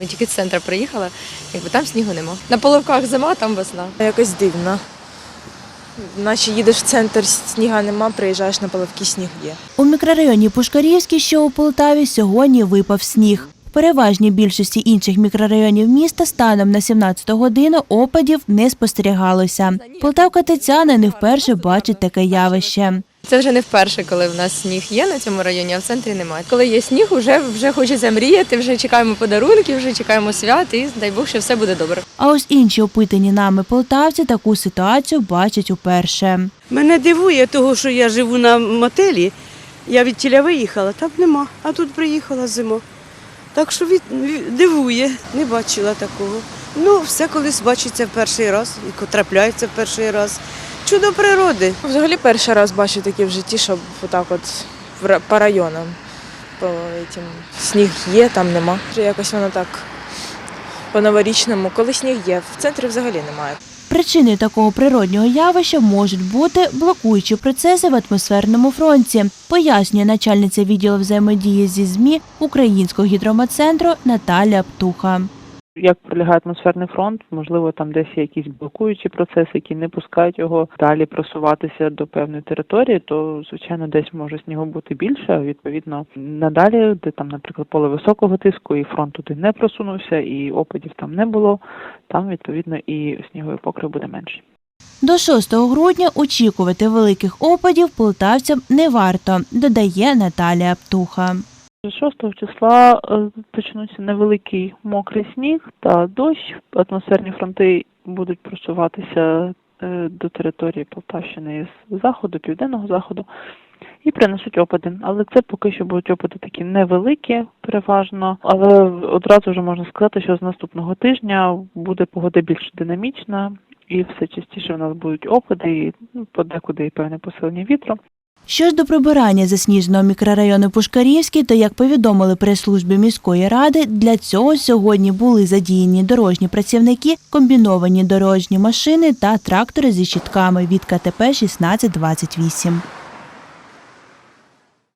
Ми тільки з центру приїхала, якби там снігу нема. На половках зима, там весна. Якось дивно. Наче їдеш в центр, сніга нема, приїжджаєш на Половки, сніг є. У мікрорайоні Пушкарівський, що у Полтаві, сьогодні випав сніг. В переважній більшості інших мікрорайонів міста станом на 17 годину опадів не спостерігалося. Полтавка Тетяна не вперше бачить таке явище. Це вже не вперше, коли в нас сніг є на цьому районі, а в центрі немає. Коли є сніг, вже, вже хочеться мріяти, вже чекаємо подарунки, вже чекаємо свят і дай Бог, що все буде добре. А ось інші опитані нами полтавці таку ситуацію бачать уперше. Мене дивує того, що я живу на мотелі. Я від тіля виїхала, там нема, а тут приїхала зима. Так що від, дивує, не бачила такого. Ну, все колись бачиться в перший раз, і трапляється в перший раз. Чудо природи. Взагалі перший раз бачу таке в житті, щоб отак от по районам. По этим. Сніг є, там нема. Якось воно так по-новорічному. Коли сніг є, в центрі взагалі немає. Причиною такого природнього явища можуть бути блокуючі процеси в атмосферному фронті, пояснює начальниця відділу взаємодії зі ЗМІ Українського гідромецентру Наталя Птуха. Як пролягає атмосферний фронт, можливо, там десь є якісь блокуючі процеси, які не пускають його далі просуватися до певної території, то звичайно десь може снігу бути більше. Відповідно, надалі, де там, наприклад, поле високого тиску, і фронт туди не просунувся, і опадів там не було. Там відповідно і сніговий покрив буде менший. До 6 грудня очікувати великих опадів полтавцям не варто, додає Наталія Птуха. З 6 числа е, почнуться невеликий мокрий сніг та дощ. Атмосферні фронти будуть просуватися е, до території Полтавщини з заходу, південного заходу і принесуть опади. Але це поки що будуть опади такі невеликі, переважно. Але одразу вже можна сказати, що з наступного тижня буде погода більш динамічна. І все частіше в нас будуть опади, і ну, подекуди і певне посилення вітру. Що ж до прибирання засніженого мікрорайону Пушкарівський, то як повідомили прес-службі міської ради, для цього сьогодні були задіяні дорожні працівники, комбіновані дорожні машини та трактори зі щитками від КТП 1628.